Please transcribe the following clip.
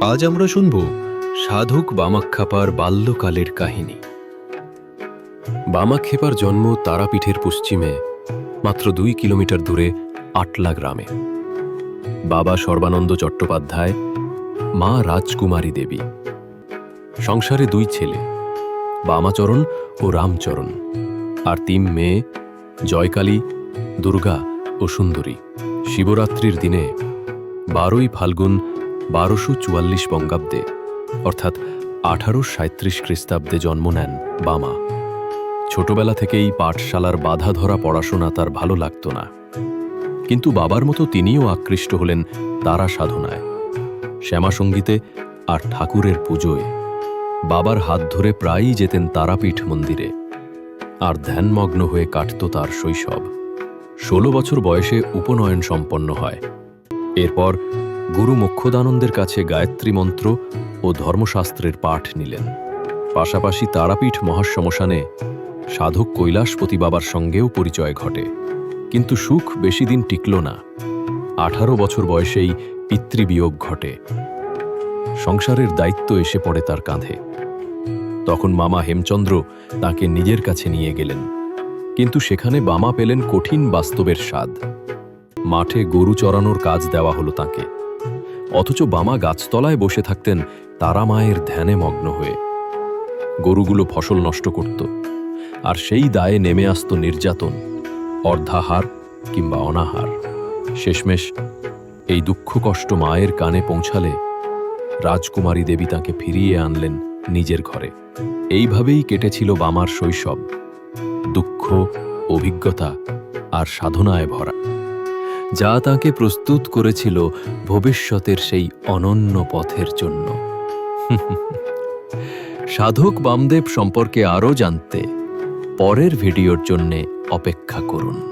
আজ আমরা শুনব সাধক বামাক্ষাপার বাল্যকালের কাহিনী। বামাক্ষেপার জন্ম তারাপীঠের পশ্চিমে, মাত্র দুই কিলোমিটার দূরে আটলা গ্রামে। বাবা সর্বানন্দ চট্টোপাধ্যায়, মা রাজকুমারী দেবী। সংসারে দুই ছেলে, বামাচরণ ও রামচরণ। আর তিন মেয়ে, জয়কালী, দুর্গা ও সুন্দরী। শিবরাত্রির দিনে বারোই ফাল্গুন বারোশো চুয়াল্লিশ বঙ্গাব্দে, অর্থাৎ আঠারো সাঁত্রিশ খ্রিস্টাব্দে জন্ম নেন বামা। ছোটবেলা থেকেই পাঠশালার বাধা ধরা পড়াশোনা তার ভালো লাগত না। কিন্তু বাবার মতো তিনিও আকৃষ্ট হলেন তারা সাধনায়। শ্যামাসঙ্গীতে আর ঠাকুরের পুজোয়। বাবার হাত ধরে প্রায়ই যেতেন তারাপীঠ মন্দিরে। আর ধ্যানমগ্ন হয়ে কাটত তার শৈশব। ষোলো বছর বয়সে উপনয়ন সম্পন্ন হয়। এরপর গুরু মোক্ষদানন্দের কাছে গায়ত্রী মন্ত্র ও ধর্মশাস্ত্রের পাঠ নিলেন। পাশাপাশি তারাপীঠ মহাশ্মশানে সাধক কৈলাসপতি বাবার সঙ্গেও পরিচয় ঘটে। কিন্তু সুখ বেশি দিন টিকল না। আঠারো বছর বয়সেই পিতৃবিয়োগ ঘটে। সংসারের দায়িত্ব এসে পড়ে তার কাঁধে। তখন মামা হেমচন্দ্র তাকে নিজের কাছে নিয়ে গেলেন। কিন্তু সেখানে বামা পেলেন কঠিন বাস্তবের স্বাদ। মাঠে গরু চড়ানোর কাজ দেওয়া হলো তাকে। অথচ বামা গাছতলায় বসে থাকতেন তারা মায়ের ধ্যানে মগ্ন হয়ে। গরুগুলো ফসল নষ্ট করত, আর সেই দায়ে নেমে আসত নির্যাতন, অর্ধাহার কিংবা অনাহার। শেষমেশ এই দুঃখ কষ্ট মায়ের কানে পৌঁছালে রাজকুমারী দেবী তাকে ফিরিয়ে আনলেন নিজের ঘরে। এইভাবেই কেটেছিল বামার শৈশব। দুঃখ, অভিজ্ঞতা আর সাধনায় ভরা। যা তাকে প্রস্তুত করেছিল ভবিষ্যতের সেই অনন্য পথের জন্য। সাধক বামদেব সম্পর্কে আরও জানতে পরের ভিডিওর জন্যে অপেক্ষা করুন।